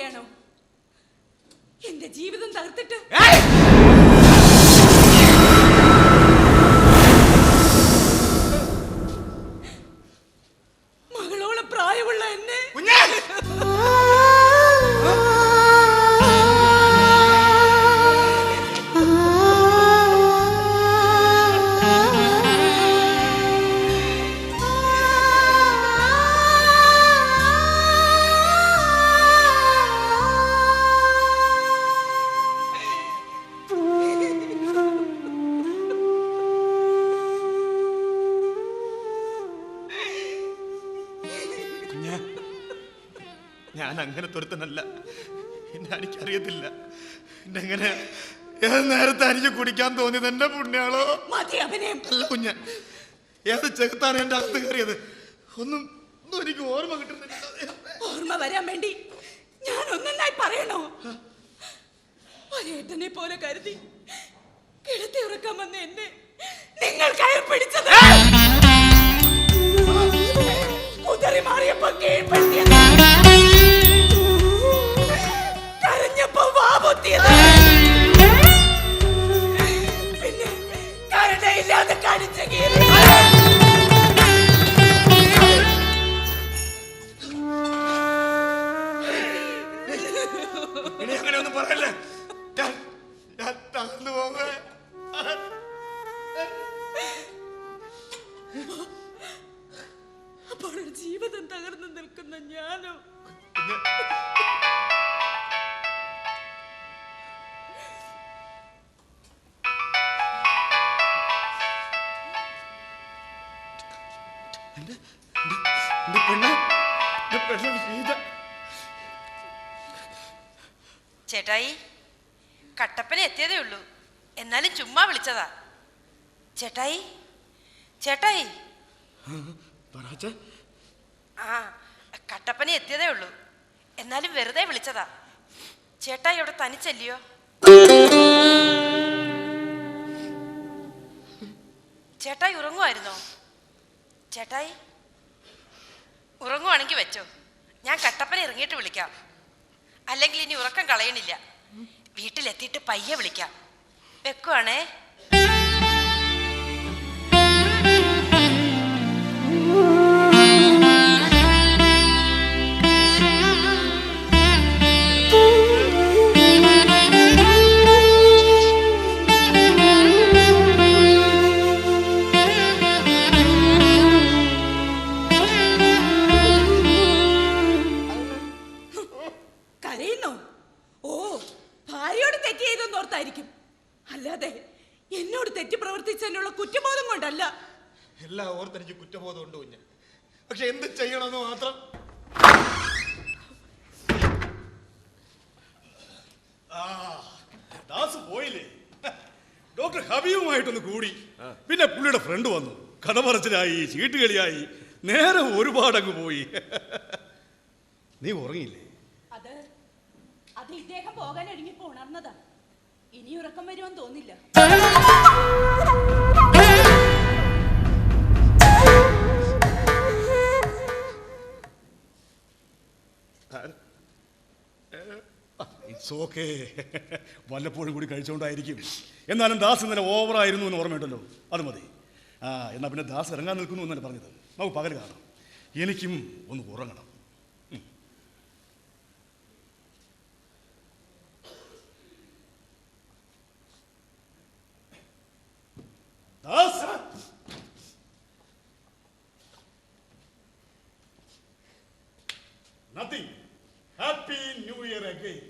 പോവുകയാണോ എന്റെ ജീവിതം തകർത്തിട്ട് ഞാൻ അങ്ങനെ തുരുത്തനല്ല. എന്നെ എനിക്കറിയത്തില്ല. എന്നെങ്ങനെ ഏത് നേരത്തെ എനിക്ക് കുടിക്കാൻ തോന്നിയത് എന്റെ പുണ്യാളോ? അല്ല കുഞ്ഞ ഏത് ചെകുത്താണ് എന്റെ അകത്ത് കയറിയത്? ഒന്നും ഒന്നും എനിക്ക് ഓർമ്മ കിട്ടുന്നില്ല ഓർമ്മ വരാൻ വേണ്ടി ഞാൻ ഒന്നായി പറയണോ? ഒരേട്ടനെ പോലെ കരുതി കിടത്തി ഉറക്കാൻ വന്ന എന്നെ നിങ്ങൾ കയർ പിടിച്ചത്. നിൽക്കുന്ന ഞാനും. ചേട്ടായി കട്ടപ്പന എത്തിയതേ ഉള്ളൂ. എന്നാലും ചുമ്മാ വിളിച്ചതാ. ചേട്ടായി ചേട്ടായി. പറച്ച ആ കട്ടപ്പന എത്തിയതേ ഉള്ളൂ. എന്നാലും വെറുതെ വിളിച്ചതാ. ചേട്ടായി അവിടെ തനിച്ചല്ലയോ? ചേട്ടായി ഉറങ്ങുമായിരുന്നോ ചേട്ടായി ഉറങ്ങുവാണെങ്കിൽ വെച്ചോ. ഞാൻ കട്ടപ്പന ഇറങ്ങിയിട്ട് വിളിക്കാം. അല്ലെങ്കിൽ ഇനി ഉറക്കം കളയണില്ല. വീട്ടിലെത്തിയിട്ട് പയ്യെ വിളിക്കാം. വെക്കുവാണേ. അല്ലാതെ എന്നോട് തെറ്റ് പ്രവർത്തിച്ചതിനുള്ള കുറ്റബോധം കൊണ്ടല്ല. എല്ലാ ഓർത്ത് എനിക്ക് കുറ്റബോധം ഉണ്ട് കുഞ്ഞ്. പക്ഷെ എന്ത് ചെയ്യണമെന്ന് മാത്രം. ആ, ദാസ് പോയില്ലേ? ഡോക്ടർ ഹബീബുമായിട്ടൊന്ന് കൂടി. പിന്നെ പുള്ളിയുടെ ഫ്രണ്ട് വന്നു. കഥ പറച്ചിലായി ചീട്ടുകളിയായി നേരെ ഒരുപാടങ്ങ് പോയി. നീ ഉറങ്ങിയില്ലേ? അത് അത് ഇദ്ദേഹം പോകാൻ ഒരുങ്ങിപ്പോ ഉണർന്നതാ ഇനി ഉറക്കം വരുമെന്ന് തോന്നില്ല. വല്ലപ്പോഴും കൂടി കഴിച്ചുകൊണ്ടായിരിക്കും എന്നാലും ദാസ് ഇന്നലെ ഓവറായിരുന്നു എന്ന് ഓർമ്മയുണ്ടല്ലോ. അത് മതി. ആ എന്നാൽ പിന്നെ ദാസ് ഇറങ്ങാൻ നിൽക്കുന്നു എന്നല്ലേ പറഞ്ഞത്? നമുക്ക് പകൽ കാണാം. എനിക്കും ഒന്ന് ഉറങ്ങണം. nothing. Happy New Year again.